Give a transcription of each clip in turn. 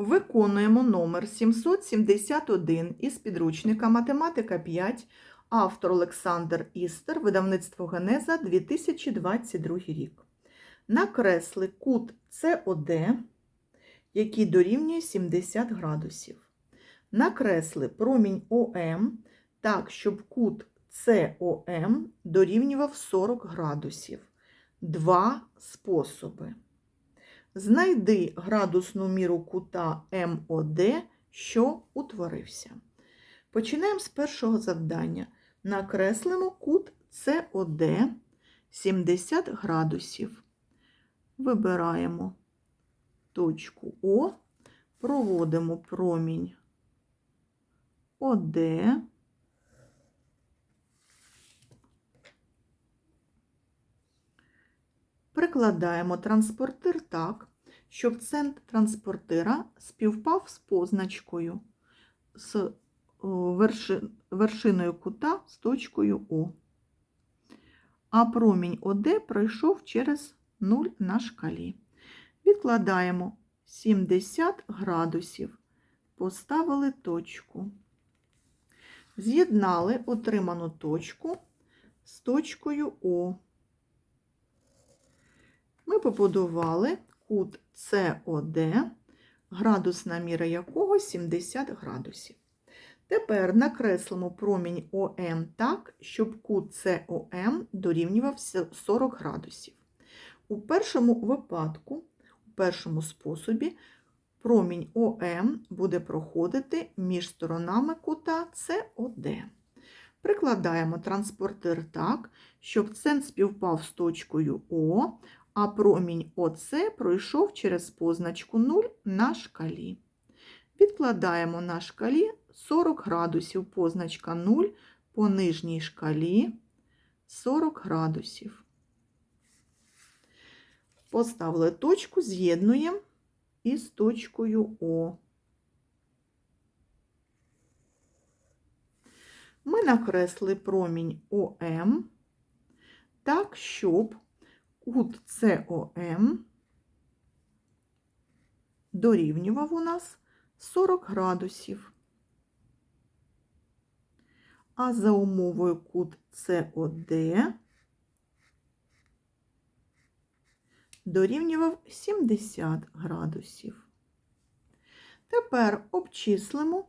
Виконуємо номер 771 із підручника Математика 5, автор Олександр Істер, видавництво Генеза 2022 рік. Накресли кут СОД, який дорівнює 70 градусів. Накресли промінь ОМ так, щоб кут СОМ дорівнював 40 градусів. Два способи. Знайди градусну міру кута МОД, що утворився. Починаємо з першого завдання. Накреслимо кут СОД 70 градусів. Вибираємо точку О, проводимо промінь ОД. Прикладаємо транспортир так, щоб центр транспортира співпав з позначкою з вершиною кута з точкою О. А промінь ОД пройшов через 0 на шкалі. Відкладаємо 70 градусів, поставили точку. З'єднали отриману точку з точкою О побудували кут СОД, градусна міра якого 70 градусів. Тепер накреслимо промінь ОМ так, щоб кут СОМ дорівнював 40 градусів. У першому випадку, у першому способі, промінь ОМ буде проходити між сторонами кута СОД. Прикладаємо транспортир так, щоб центр співпав з точкою О, а промінь ОС пройшов через позначку 0 на шкалі. Відкладаємо на шкалі 40 градусів, позначка 0 по нижній шкалі 40 градусів. Поставили точку, з'єднуємо із точкою О. Ми накресли промінь ОМ так, щоб кут СОМ дорівнював у нас 40 градусів. А за умовою кут СОД дорівнював 70 градусів. Тепер обчислимо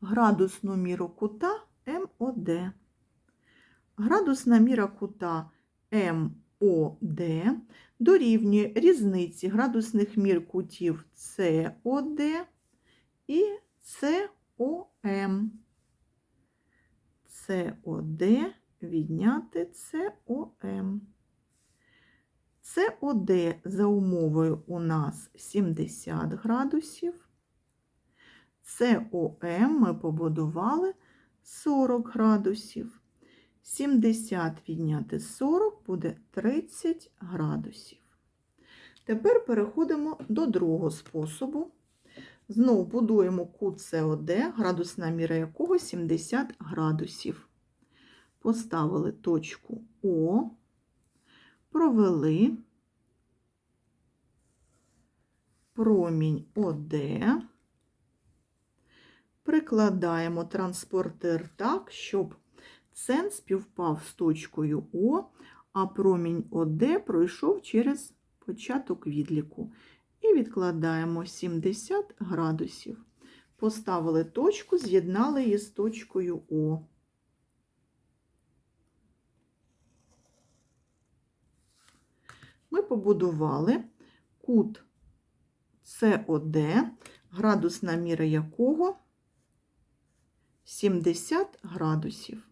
градусну міру кута МОД. Градусна міра кута МОД дорівнює різниці градусних мір кутів СОД і СОМ. СОД відняти СОМ. СОД за умовою у нас 70 градусів. СОМ ми побудували 40 градусів. 70 відняти 40 буде 30 градусів. Тепер переходимо до другого способу. Знову будуємо кут СОД, градусна міра якого 70 градусів. Поставили точку О, провели промінь ОД, прикладаємо транспортир так, щоб центр співпав з точкою О, а промінь ОД пройшов через початок відліку. І відкладаємо 70 градусів. Поставили точку, з'єднали її з точкою О. Ми побудували кут СОД, градусна міра якого 70 градусів.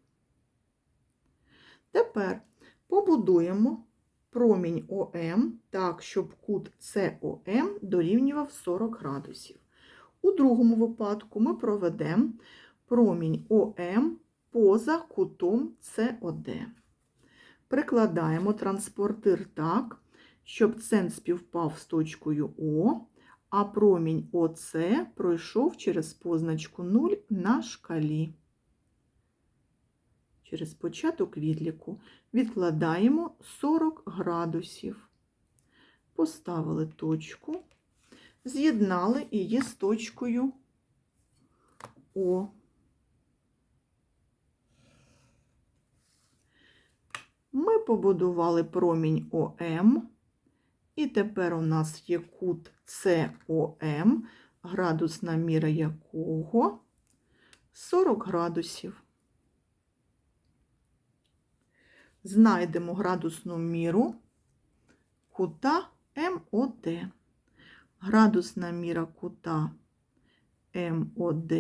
Тепер побудуємо промінь ОМ так, щоб кут СОМ дорівнював 40 градусів. У другому випадку ми проведемо промінь ОМ поза кутом СОД. Прикладаємо транспортир так, щоб центр співпав з точкою О, а промінь ОС пройшов через позначку 0 на шкалі. Через початок відліку відкладаємо 40 градусів. Поставили точку, з'єднали її з точкою О. Ми побудували промінь ОМ, і тепер у нас є кут СОМ, градусна міра якого 40 градусів. Знайдемо градусну міру кута МОД. Градусна міра кута МОД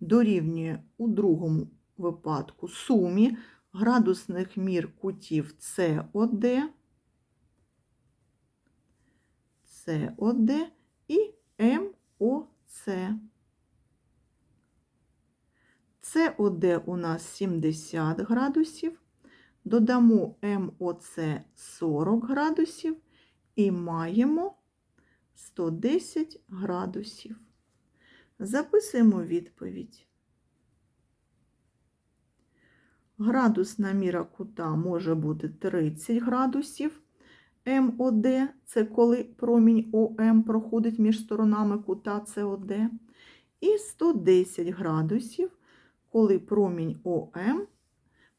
дорівнює у другому випадку сумі градусних мір кутів СОД, СОД і МОЦ. СОД у нас 70 градусів, додамо МОЦ 40 градусів і маємо 110 градусів. Записуємо відповідь. Градусна міра кута може бути 30 градусів. МОД це коли промінь ОМ проходить між сторонами кута СОД. І 110 градусів, коли промінь ОМ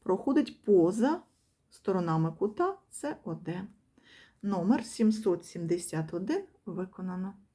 проходить поза сторонами кута СОД. Номер 771 виконано.